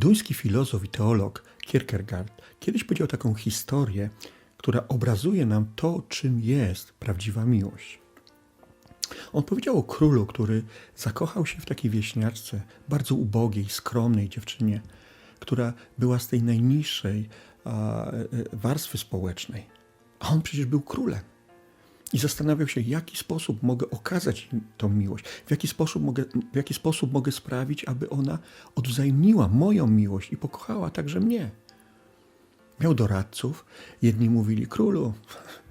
Duński filozof i teolog Kierkegaard kiedyś powiedział taką historię, która obrazuje nam to, czym jest prawdziwa miłość. On powiedział o królu, który zakochał się w takiej wieśniaczce, bardzo ubogiej, skromnej dziewczynie, która była z tej najniższej a, e, warstwy społecznej. A on przecież był królem. I zastanawiał się, w jaki sposób mogę okazać im tą miłość, w jaki sposób mogę, w jaki sposób mogę sprawić, aby ona odwzajemniła moją miłość i pokochała także mnie. Miał doradców, jedni mówili: Królu,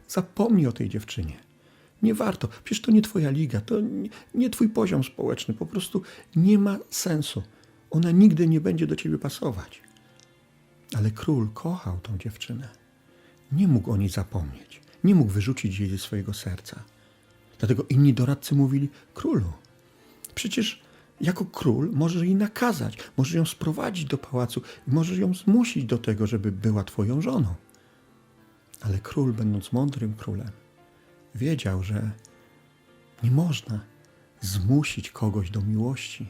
zapomnij o tej dziewczynie. Nie warto, przecież to nie twoja liga, to nie, nie twój poziom społeczny, po prostu nie ma sensu. Ona nigdy nie będzie do ciebie pasować. Ale król kochał tą dziewczynę. Nie mógł o niej zapomnieć. Nie mógł wyrzucić jej ze swojego serca. Dlatego inni doradcy mówili: Królu, przecież jako król możesz jej nakazać, możesz ją sprowadzić do pałacu, możesz ją zmusić do tego, żeby była twoją żoną. Ale król, będąc mądrym królem, wiedział, że nie można zmusić kogoś do miłości.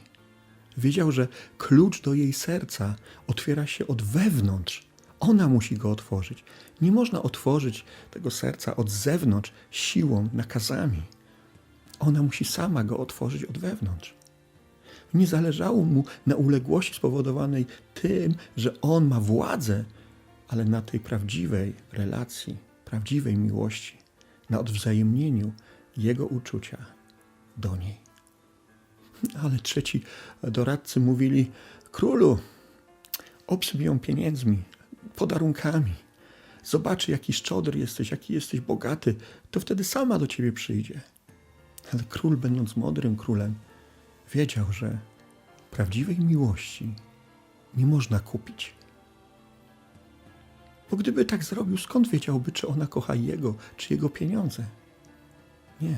Wiedział, że klucz do jej serca otwiera się od wewnątrz. Ona musi go otworzyć. Nie można otworzyć tego serca od zewnątrz siłą, nakazami. Ona musi sama go otworzyć od wewnątrz. Nie zależało mu na uległości spowodowanej tym, że on ma władzę, ale na tej prawdziwej relacji, prawdziwej miłości, na odwzajemnieniu jego uczucia do niej. Ale trzeci doradcy mówili: Królu, obsyp pieniędzmi, podarunkami. Zobaczy, jaki szczodry jesteś, jaki jesteś bogaty, to wtedy sama do ciebie przyjdzie. Ale król, będąc mądrym królem, wiedział, że prawdziwej miłości nie można kupić. Bo gdyby tak zrobił, skąd wiedziałby, czy ona kocha jego, czy jego pieniądze? Nie.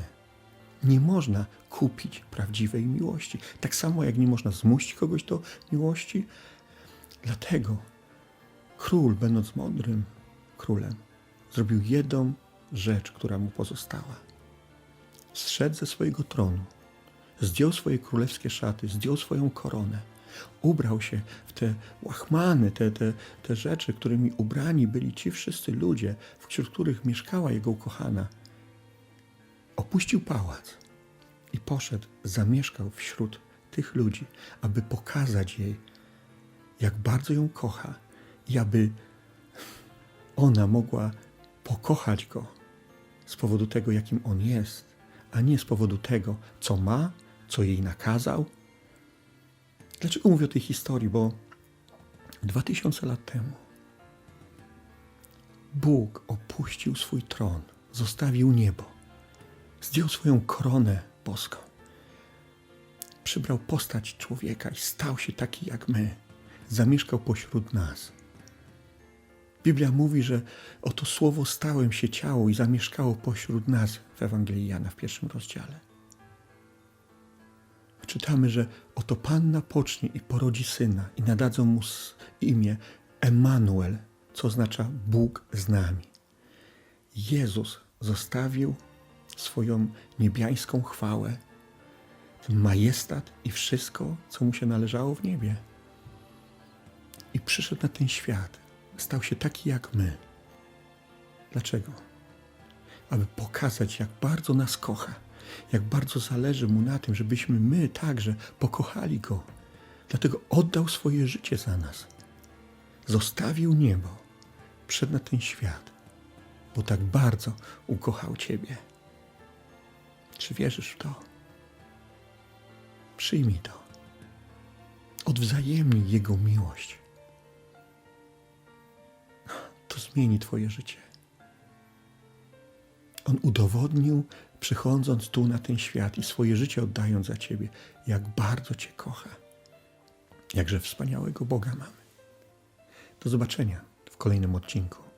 Nie można kupić prawdziwej miłości. Tak samo jak nie można zmusić kogoś do miłości. Dlatego król, będąc mądrym królem, zrobił jedną rzecz, która mu pozostała. Zszedł ze swojego tronu, zdjął swoje królewskie szaty, zdjął swoją koronę, ubrał się w te łachmany, te, te, te rzeczy, którymi ubrani byli ci wszyscy ludzie, wśród których mieszkała jego ukochana. Opuścił pałac i poszedł, zamieszkał wśród tych ludzi, aby pokazać jej, jak bardzo ją kocha i aby ona mogła pokochać go z powodu tego, jakim on jest, a nie z powodu tego, co ma, co jej nakazał. Dlaczego mówię o tej historii? Bo dwa tysiące lat temu Bóg opuścił swój tron, zostawił niebo, zdjął swoją koronę boską, przybrał postać człowieka i stał się taki jak my, zamieszkał pośród nas. Biblia mówi, że oto słowo stałem się ciało i zamieszkało pośród nas w Ewangelii Jana w pierwszym rozdziale. Czytamy, że oto Panna pocznie i porodzi syna i nadadzą mu imię Emanuel, co oznacza Bóg z nami. Jezus zostawił swoją niebiańską chwałę, ten majestat i wszystko, co mu się należało w niebie. I przyszedł na ten świat, stał się taki jak my. Dlaczego? Aby pokazać, jak bardzo nas kocha, jak bardzo zależy mu na tym, żebyśmy my także pokochali go. Dlatego oddał swoje życie za nas. Zostawił niebo, przed na ten świat, bo tak bardzo ukochał Ciebie. Czy wierzysz w to? Przyjmij to. Odwzajemnij Jego miłość. Zmieni Twoje życie. On udowodnił, przychodząc tu na ten świat i swoje życie oddając za Ciebie, jak bardzo Cię kocha. Jakże wspaniałego Boga mamy. Do zobaczenia w kolejnym odcinku.